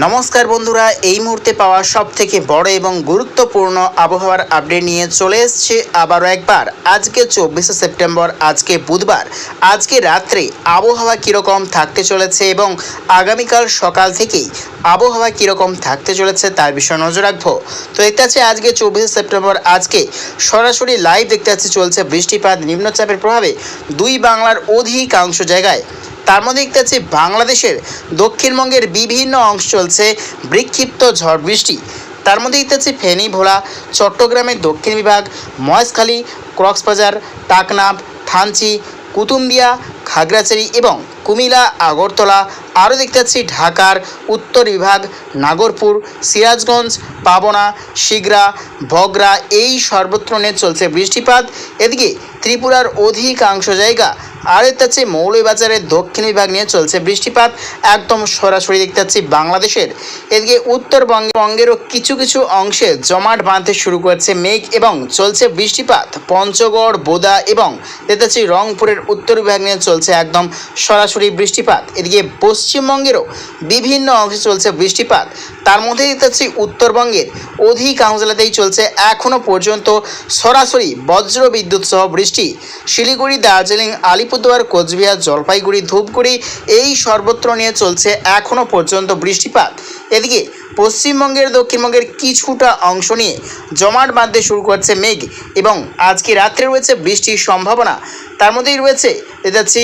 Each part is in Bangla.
নমস্কার বন্ধুরা, এই মুহূর্তে পাওয়া সব থেকে বড় এবং গুরুত্বপূর্ণ আবহাওয়ার আপডেট নিয়ে চলে এসছে আবারও একবার। আজকে চব্বিশে সেপ্টেম্বর, আজকে বুধবার, আজকে রাত্রে আবহাওয়া কীরকম থাকতে চলেছে এবং আগামীকাল সকাল থেকেই আবহাওয়া কীরকম থাকতে চলেছে তার বিষয়ে নজর রাখব। তো দেখতে পাচ্ছি আজকে চব্বিশে সেপ্টেম্বর, আজকে সরাসরি লাইভ দেখতে পাচ্ছি চলছে বৃষ্টিপাত, নিম্নচাপের প্রভাবে দুই বাংলার অধিকাংশ জায়গায়। তার মধ্যে দেখতে পাচ্ছি বাংলাদেশের দক্ষিণবঙ্গের বিভিন্ন অংশ চলছে বিক্ষিপ্ত ঝড় বৃষ্টি। তার মধ্যে দেখতে পাচ্ছি ফেনী, ভোলা, চট্টগ্রামের দক্ষিণ বিভাগ, মহেশখালী, কক্সবাজার, টাকনাফ, থানচি, কুতুম্বিয়া, খাগড়াছড়ি এবং কুমিলা আগরতলা আরও দেখতে পাচ্ছি ঢাকার উত্তর বিভাগ, নাগরপুর, সিরাজগঞ্জ, পাবনা, শিগরা, ভগরা, এই সর্বত্র নিয়ে চলছে বৃষ্টিপাত। এদিকে ত্রিপুরার অধিকাংশ জায়গা আর দেখতে পাচ্ছি মৌলভীবাজারের দক্ষিণ বিভাগ নিয়ে চলছে বৃষ্টিপাত। একদম সরাসরি দেখতে পাচ্ছি বাংলাদেশের। এদিকে উত্তরবঙ্গে বঙ্গেরও কিছু কিছু অংশে জমাট বাঁধতে শুরু করেছে মেঘ এবং চলছে বৃষ্টিপাত। পঞ্চগড়, বোদা এবং দেখতে পাচ্ছি রংপুরের উত্তর বিভাগ নিয়ে চলছে একদম সরাসরি বৃষ্টিপাত। এদিকে পশ্চিমবঙ্গেরও বিভিন্ন অংশে চলছে বৃষ্টিপাত। তার মধ্যে দেখতে উত্তরবঙ্গের। অধিকাংশ জেলাতেই চলছে এখনও পর্যন্ত সরাসরি বজ্র বিদ্যুৎ সহ বৃষ্টি। শিলিগুড়ি, দার্জিলিং, আলিপুরদুয়ার, কোচবিহার, জলপাইগুড়ি, ধূপগুড়ি এই সর্বত্র নিয়ে চলছে এখনও পর্যন্ত বৃষ্টিপাত। এদিকে পশ্চিমবঙ্গের, দক্ষিণবঙ্গের কিছুটা অংশ নিয়ে জমাট বাঁধতে শুরু করছে মেঘ এবং আজকে রাত্রে রয়েছে বৃষ্টির সম্ভাবনা। তার মধ্যেই রয়েছে, দেখতে পাচ্ছি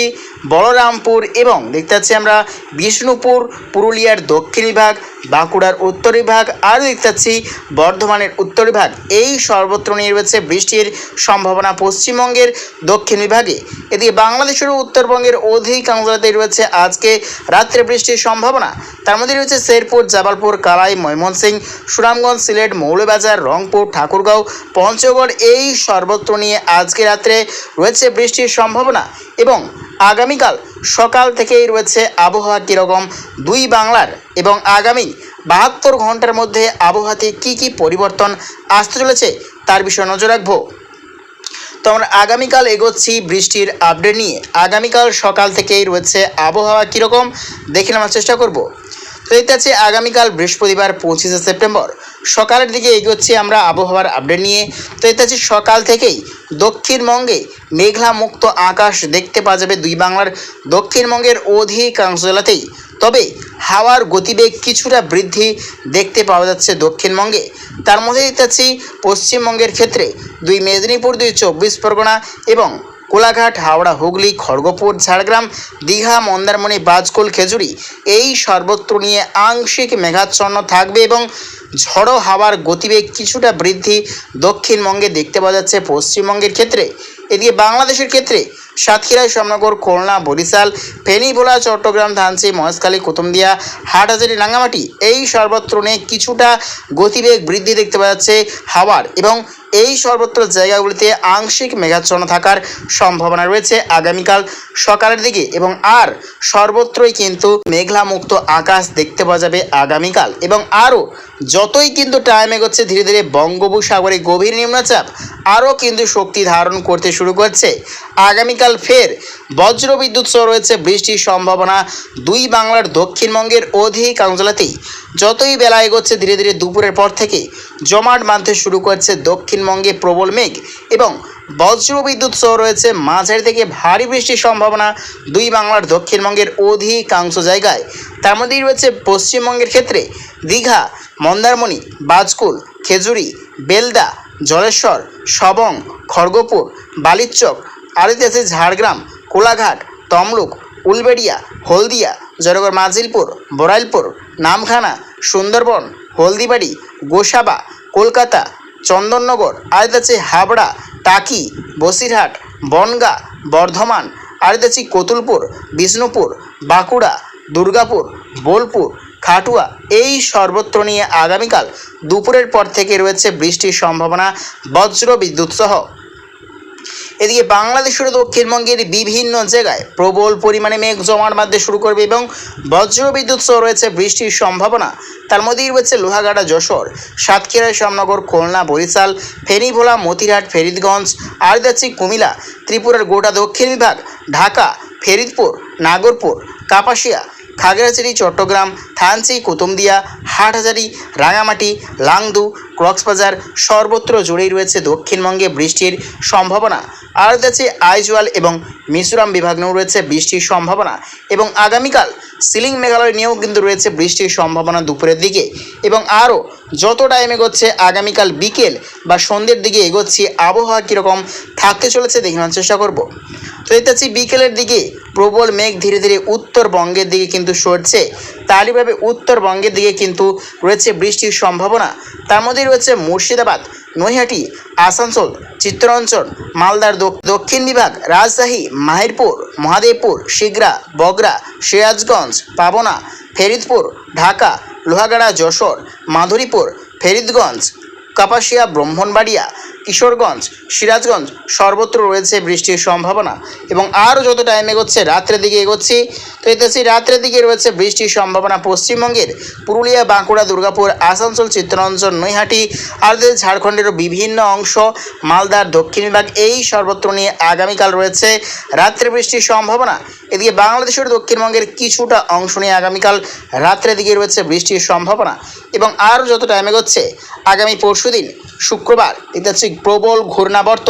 বলরামপুর এবং দেখতে পাচ্ছি আমরা বিষ্ণুপুর, পুরুলিয়ার দক্ষিণ বিভাগ, বাঁকুড়ার উত্তর বিভাগ আর দেখতে পাচ্ছি বর্ধমানের উত্তর বিভাগ। এই সর্বত্র নিয়ে রয়েছে বৃষ্টির সম্ভাবনা পশ্চিমবঙ্গের দক্ষিণ বিভাগে। এদিকে বাংলাদেশেরও উত্তরবঙ্গের অধিকাংশ রয়েছে আজকে রাত্রে বৃষ্টির সম্ভাবনা। তার মধ্যে রয়েছে শেরপুর, জাবালপুর কালাই ময়মনসিংহ সুনামগঞ্জ সিলেট মৌলবাজার, রংপুর, ঠাকুরগাঁও, পঞ্চগড় এই সর্বত্র নিয়ে আজকে রাত্রে রয়েছে বৃষ্টির সম্ভাবনা এবং আগামীকাল সকাল থেকেই রয়েছে আবহাওয়া কীরকম দুই বাংলার এবং আগামী বাহাত্তর ঘণ্টার মধ্যে আবহাওয়াতে কী কী পরিবর্তন আসতে চলেছে তার বিষয়ে নজর রাখব। তো আমরা আগামীকাল এগোচ্ছি বৃষ্টির আপডেট নিয়ে। আগামীকাল সকাল থেকেই রয়েছে আবহাওয়া কীরকম দেখে নেওয়ার চেষ্টা করব। তো দেখতে আছে আগামীকাল বৃহস্পতিবার পঁচিশে সেপ্টেম্বর। সকালের দিকে এগোচ্ছি আমরা আবহাওয়ার আপডেট নিয়ে। তো দেখতে আছে সকাল থেকেই দক্ষিণবঙ্গে মেঘলা মুক্ত আকাশ দেখতে পাওয়া যাবে দুই বাংলার দক্ষিণবঙ্গের অধিকাংশ জেলাতেই। তবে হাওয়ার গতিবেগ কিছুটা বৃদ্ধি দেখতে পাওয়া যাচ্ছে দক্ষিণবঙ্গে। তার মধ্যে দেখতে পাচ্ছি পশ্চিমবঙ্গের ক্ষেত্রে দুই মেদিনীপুর, দুই চব্বিশ পরগনা এবং কোলাঘাট, হাওড়া, হুগলি, খড়গপুর, ঝাড়গ্রাম, দীঘা, মন্দারমণি, বাজকুল, খেজুরি এই সর্বত্র নিয়ে আংশিক মেঘাচ্ছন্ন থাকবে এবং ঝড়ো হাওয়ার গতিবেগ কিছুটা বৃদ্ধি দক্ষিণবঙ্গে দেখতে পাওয়া যাচ্ছে। পশ্চিমবঙ্গের ক্ষেত্রে, এদিকে বাংলাদেশের ক্ষেত্রে সাতক্ষীরা, শ্যামনগর, খুলনা, বরিশাল ফেনী ভোলা চট্টগ্রাম, ধানসি, মহেশখালী কুতুমদিয়া হাটহাজারি, রাঙ্গামাটি এই সর্বত্র নিয়ে কিছুটা গতিবেগ বৃদ্ধি দেখতে পাওয়া যাচ্ছে হাওয়ার এবং এই সর্বত্র জায়গাগুলিতে আংশিক মেঘাচ্ছন্ন থাকার সম্ভাবনা রয়েছে আগামীকাল সকালের দিকে এবং আর সর্বত্রই কিন্তু মেঘলা মুক্ত আকাশ দেখতে পাওয়া যাবে আগামীকাল। এবং আরও যতই কিন্তু টাইম এগোচ্ছে, ধীরে ধীরে বঙ্গোপসাগরে গভীর নিম্নচাপ আরও কিন্তু শক্তি ধারণ করতে শুরু করছে। আগামীকাল ফের বজ্র বিদ্যুৎ সহ রয়েছে বৃষ্টির সম্ভাবনা। দুই বাংলার দক্ষিণবঙ্গের অধিকাংশ জেলাতেই যতই বেলা এগোচ্ছে, ধীরে ধীরে দুপুরের পর থেকে জমাট বাঁধতে শুরু করছে দক্ষিণবঙ্গে প্রবল মেঘ এবং বজ্র বিদ্যুৎ সহ রয়েছে মাঝারি থেকে ভারী বৃষ্টির সম্ভাবনা দুই বাংলার দক্ষিণবঙ্গের অধিকাংশ জায়গায়। তার মধ্যেই রয়েছে পশ্চিমবঙ্গের ক্ষেত্রে দীঘা, মন্দারমণি, বাজকুল, খেজুরি, বেলদা, জলেশ্বর, সবং, খড়গপুর, বালিচক আর আছে ঝাড়গ্রাম, কোলাঘাট, তমলুক, উলবেড়িয়া, হলদিয়া জয়নগর মাজিলপুর বরাইলপুর নামখানা, সুন্দরবন, হলদিবাড়ি, গোসাবা, কলকাতা, চন্দননগর আর হাবড়া, টাকি, বসিরহাট, বনগা, বর্ধমান আর আছে কতুলপুর, বিষ্ণুপুর, বাঁকুড়া, দুর্গাপুর, বোলপুর, খাটুয়া। এই সর্বত্র নিয়ে আগামীকাল দুপুরের পর থেকে রয়েছে বৃষ্টির সম্ভাবনা বজ্র বিদ্যুৎ সহ। এদিকে বাংলাদেশের দক্ষিণবঙ্গের বিভিন্ন জায়গায় প্রবল পরিমাণে মেঘ জমার মাধ্যমে শুরু করবে এবং বজ্রবিদ্যুৎ সহ রয়েছে বৃষ্টির সম্ভাবনা। তার মধ্যেই রয়েছে লোহাগাড়া, যশোর, সাতক্ষীরা, শ্যামনগর, খুলনা, বরিশাল ফেনী ভোলা মতিরহাট, ফেরিদগঞ্জ যাচ্ছে কুমিল্লা, ত্রিপুরার গোটা দক্ষিণ বিভাগ, ঢাকা, ফেরিদপুর, নাগরপুর, কাপাসিয়া খাগড়াছড়ি, চট্টগ্রাম, থানচি, কুতুমদিয়া, হাটহাজারি, রাঙামাটি, লাংদু, কক্সবাজার সর্বত্র জুড়েই রয়েছে দক্ষিণবঙ্গে বৃষ্টির সম্ভাবনা। আর রয়েছে আইজওয়াল এবং মিজোরাম বিভাগ নিয়েও রয়েছে বৃষ্টির সম্ভাবনা এবং আগামীকাল সিলিং মেঘালয় নিয়েও কিন্তু রয়েছে বৃষ্টির সম্ভাবনা দুপুরের দিকে এবং আরও যত টাইম এগোচ্ছে আগামীকাল বিকেল বা সন্ধ্যের দিকে এগোচ্ছি, আবহাওয়া কীরকম থাকতে চলেছে দেখে চেষ্টা করব। তো দেখতে বিকেলের দিকে। প্রবল মেঘ ধীরে ধীরে উত্তরবঙ্গের দিকে কিন্তু সরছে। তারইভাবে উত্তরবঙ্গের দিকে কিন্তু রয়েছে বৃষ্টির সম্ভাবনা। তার মধ্যে রয়েছে মুর্শিদাবাদ, নৈহাটি, আসানসোল চিত্তরঞ্চল মালদার দক- দক্ষিণ বিভাগ, রাজশাহী, মাহিরপুর, মহাদেবপুর, শিগরা বগরা সিরাজগঞ্জ, পাবনা, ফেরিদপুর, ঢাকা, লোহাগাড়া, যশোর, মাধুরীপুর, ফেরিদগঞ্জ, কাপাসিয়া, ব্রাহ্মণবাড়িয়া কিশোরগঞ্জ, সিরাজগঞ্জ সর্বত্র রয়েছে বৃষ্টির সম্ভাবনা এবং আরও যত টাইম এগোচ্ছে রাত্রের দিকে এগোচ্ছি। তো এতে সেই রাত্রের দিকে রয়েছে বৃষ্টির সম্ভাবনা পশ্চিমবঙ্গের পুরুলিয়া, বাঁকুড়া, দুর্গাপুর, আসানসোল, চিত্তরঞ্জন, নৈহাটি, আর ঝাড়খণ্ডেরও বিভিন্ন অংশ, মালদার দক্ষিণ বিভাগ এই সর্বত্র নিয়ে আগামীকাল রয়েছে রাত্রে বৃষ্টির সম্ভাবনা। এদিকে বাংলাদেশের দক্ষিণবঙ্গের কিছুটা অংশ নিয়ে আগামীকাল রাত্রের দিকে রয়েছে বৃষ্টির সম্ভাবনা এবং আরও যত টাইম এগোচ্ছে, আগামী পরশুদিন, শুক্রবার এটা হচ্ছে প্রবল ঘূর্ণাবর্ত।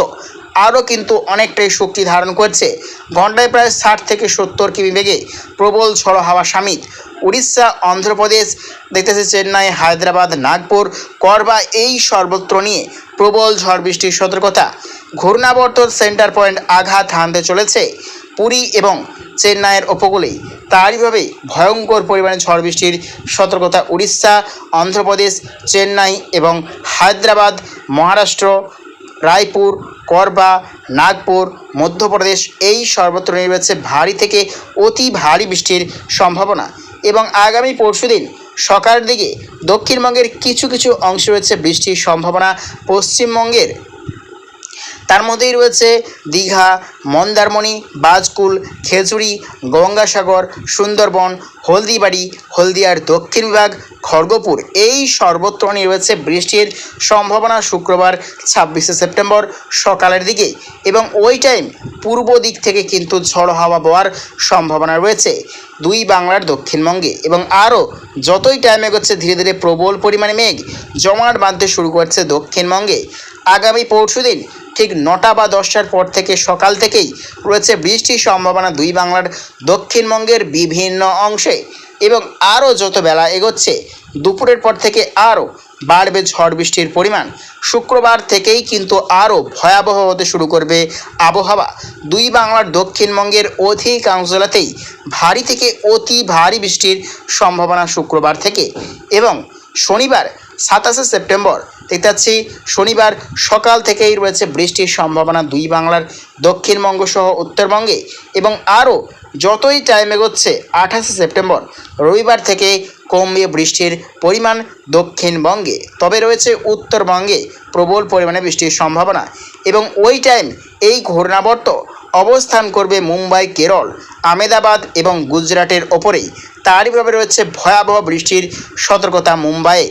আরও কিন্তু অনেকটাই শক্তি ধারণ করছে। ঘন্টায় প্রায় ষাট থেকে সত্তর কিমি বেগে প্রবল ঝড়ো হাওয়া সামিত উড়িষ্যা, অন্ধ্রপ্রদেশ, দেখতেছে চেন্নাই, হায়দ্রাবাদ, নাগপুর, করবা, এই সর্বত্র নিয়ে প্রবল ঝড় বৃষ্টির সতর্কতা। ঘূর্ণাবর্ত সেন্টার পয়েন্ট আঘাত হানতে চলেছে। পুরী এবং চেন্নাইয়ের উপকূলেই। তারইভাবে ভয়ঙ্কর পরিমাণে ঝড় বৃষ্টির সতর্কতা উড়িষ্যা, অন্ধ্রপ্রদেশ, চেন্নাই এবং হায়দ্রাবাদ, মহারাষ্ট্র, রায়পুর করবা নাগপুর, মধ্যপ্রদেশ এই সর্বত্র রয়েছে ভারী থেকে অতি ভারী বৃষ্টির সম্ভাবনা এবং আগামী পরশুদিন সকালের দিকে দক্ষিণবঙ্গের কিছু কিছু অংশে রয়েছে বৃষ্টির সম্ভাবনা, পশ্চিমবঙ্গের তার মধ্যেই রয়েছে দীঘা, মন্দারমণি, বাজকুল, খেজুরি, গঙ্গাসাগর, সুন্দরবন, হলদিবাড়ি, হলদিয়ার দক্ষিণ বিভাগ, খড়গপুর। এই সর্বত্র রয়েছে বৃষ্টির সম্ভাবনা শুক্রবার, ছাব্বিশে সেপ্টেম্বর, সকালের দিকে। এবং ওই টাইম পূর্ব দিক থেকে কিন্তু ঝড় হাওয়া বওয়ার সম্ভাবনা রয়েছে দুই বাংলার দক্ষিণবঙ্গে। এবং আরও যতই টাইম এগোচ্ছে, ধীরে ধীরে প্রবল পরিমাণে মেঘ জমাট বাঁধতে শুরু করছে দক্ষিণবঙ্গে। আগামী পরশুদিন ঠিক নটা বা দশটার পর থেকে সকাল থেকেই রয়েছে বৃষ্টির সম্ভাবনা দুই বাংলার দক্ষিণবঙ্গের বিভিন্ন অংশে। এবং আরও যত বেলা এগোচ্ছে, দুপুরের পর থেকে আরও বাড়বে ঝড় বৃষ্টির পরিমাণ। শুক্রবার থেকেই কিন্তু আরও ভয়াবহ হতে শুরু করবে আবহাওয়া। দুই বাংলার দক্ষিণবঙ্গের অধিকাংশ জেলাতেই ভারী থেকে অতি ভারী বৃষ্টির সম্ভাবনা শুক্রবার থেকে। এবং শনিবার সাতাশে সেপ্টেম্বর দেখতে পাচ্ছি শনিবার সকাল থেকেই রয়েছে বৃষ্টির সম্ভাবনা দুই বাংলার দক্ষিণবঙ্গ সহ উত্তরবঙ্গে এবং আরও যতই টাইম এগোচ্ছে, আঠাশে সেপ্টেম্বর রবিবার থেকে কমবে বৃষ্টির পরিমাণ দক্ষিণবঙ্গে। তবে রয়েছে উত্তরবঙ্গে প্রবল পরিমাণে বৃষ্টির সম্ভাবনা এবং ওই টাইম এই ঘূর্ণাবর্ত অবস্থান করবে মুম্বাই, কেরল আমেদাবাদ এবং গুজরাটের ওপরেই। তারইভাবে রয়েছে ভয়াবহ বৃষ্টির সতর্কতা মুম্বাইয়ে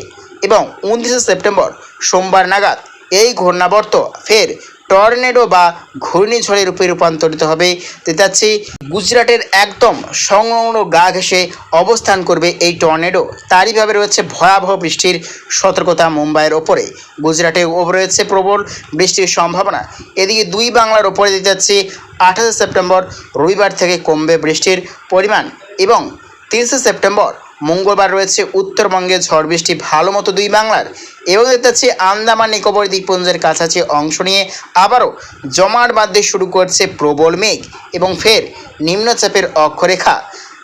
এবং উনত্রিশে সেপ্টেম্বর সোমবার নাগাদ এই ঘূর্ণাবর্ত ফের টর্নেডো বা ঘূর্ণিঝড়ে রূপে রূপান্তরিত হবে। দেখতে পাচ্ছি গুজরাটের একদম সংলগ্ন গা ঘেঁষে অবস্থান করবে এই টর্নেডো। তারইভাবে রয়েছে ভয়াবহ বৃষ্টির সতর্কতা মুম্বাইয়ের ওপরে। গুজরাটে রয়েছে প্রবল বৃষ্টির সম্ভাবনা। এদিকে দুই বাংলার ওপরে দিতে যাচ্ছি আঠাশে সেপ্টেম্বর রবিবার থেকে কমবে বৃষ্টির পরিমাণ এবং তিরিশে সেপ্টেম্বর মঙ্গলবার রয়েছে উত্তরবঙ্গে ঝড় বৃষ্টি, ভালো মতো দুই বাংলার। এবং দেখতে পাচ্ছি আন্দামান নিকোবর দ্বীপপুঞ্জের কাছাকাছি অংশ নিয়ে আবারও জমাট বাঁধতে শুরু করছে প্রবল মেঘ এবং ফের নিম্নচাপের অক্ষরেখা।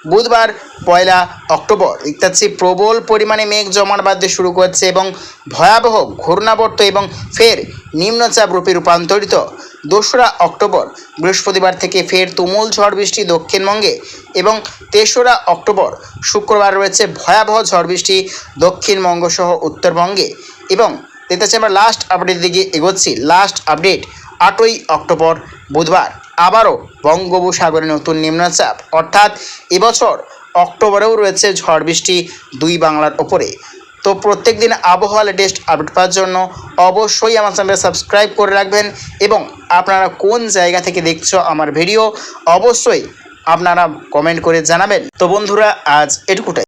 বুধবার পয়লা অক্টোবর দেখতে প্রবল পরিমাণে মেঘ জমাট বাঁধতে শুরু করছে এবং ভয়াবহ ঘূর্ণাবর্ত এবং ফের নিম্নচাপ রূপে রূপান্তরিত। দোসরা অক্টোবর। বৃহস্পতিবার থেকে ফের তুমুল ঝড় বৃষ্টি দক্ষিণবঙ্গে এবং তেসরা অক্টোবর। শুক্রবার রয়েছে ভয়াবহ ঝড় বৃষ্টি দক্ষিণবঙ্গ সহ উত্তরবঙ্গে এবং পাচ্ছি আমরা লাস্ট আপডেট দিকে এগোচ্ছি। লাস্ট আপডেট আটই অক্টোবর বুধবার। আবারও বঙ্গোপসাগরে নতুন নিম্নচাপ। অর্থাৎ এবছর অক্টোবরেও রয়েছে ঝড় বৃষ্টি দুই বাংলার ওপরে। তো প্রত্যেক দিন আবহাওয়া লেটেস্ট আপডেট পাওয়ার জন্য অবশ্যই আমার চ্যানেল সাবস্ক্রাইব করে রাখবেন এবং আপনারা কোন জায়গা থেকে দেখছ আমার ভিডিও অবশ্যই আপনারা কমেন্ট করে জানাবেন। তো বন্ধুরা, আজ এটুকুটাই।